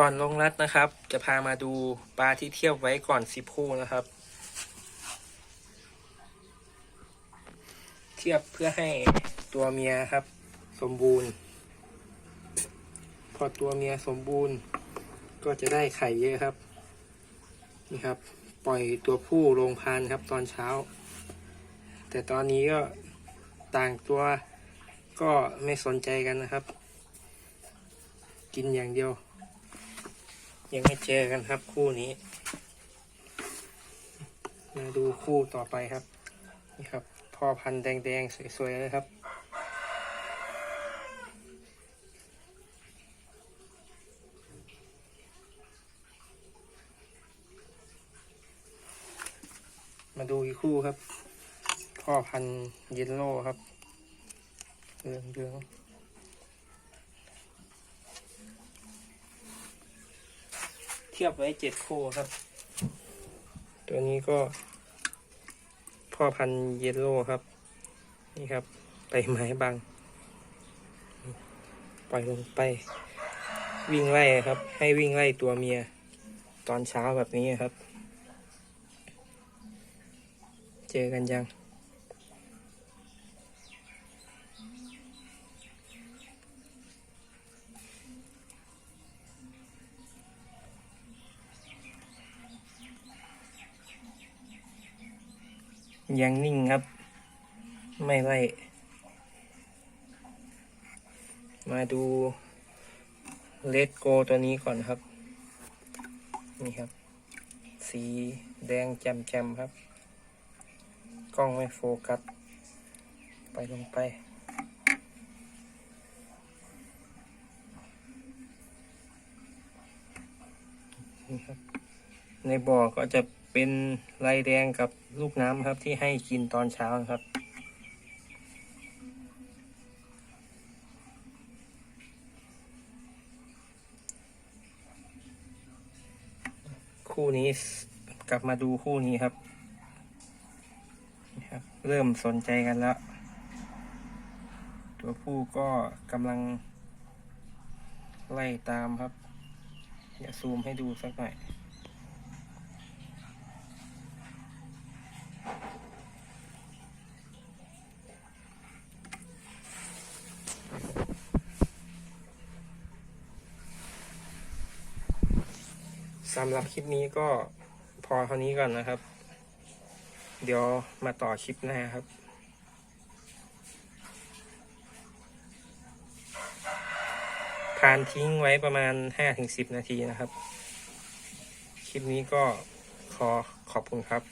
ก่อนลงรัดนะครับ จะพามาดูปลาที่เทียบไว้ก่อนสิบคู่นะครับ เทียบเพื่อให้ตัวเมียครับ สมบูรณ์ พอตัวเมียสมบูรณ์ ก็จะได้ไข่เยอะครับนี่ครับ ปล่อยตัวผู้ลงพานครับตอนเช้า แต่ตอนนี้ก็ต่างตัวก็ไม่สนใจกันนะครับ กินอย่างเดียว ยังไม่เจอกันครับคู่นี้ มาดูคู่ต่อไปครับ นี่ครับพ่อพันธุ์แดงๆ สวยๆเลยครับมาดูอีกคู่ครับ พ่อพันธุ์เยลโล่ครับเรืองเรือง เทียบไว้เจ็ดคู่ครับ ตัวนี้ก็ พ่อพันธุ์เยลโล่ครับ นี่ครับไปไม้บังปล่อยลงไป วิ่งไล่ครับ ให้วิ่งไล่ตัวเมีย ตอนเช้าแบบนี้ครับ เจอกันยัง ยังนิ่งครับ ไม่ไล่มาดูเลดโกตัวนี้ก่อนครับ นี่ครับ สีแดงแจ่มๆครับ กล้องไม่โฟกัส ไปลงไป นี่ครับ ในบ่อก็จะ เป็นลายแดงกับลูกน้ำครับที่ให้กินตอนเช้าครับ คู่นี้กลับมาดูคู่นี้ครับนะครับเริ่มสนใจกันแล้ว ตัวผู้ก็กำลังไล่ตามครับอย่าซูมให้ดูสักหน่อย สำหรับคลิปนี้ก็พอเท่านี้ก่อนนะครับ เดี๋ยวมาต่อคลิปหน้าครับทานทิ้งไว้ประมาณ 5-10 นาทีนะครับ คลิปนี้ก็ขอขอบคุณครับ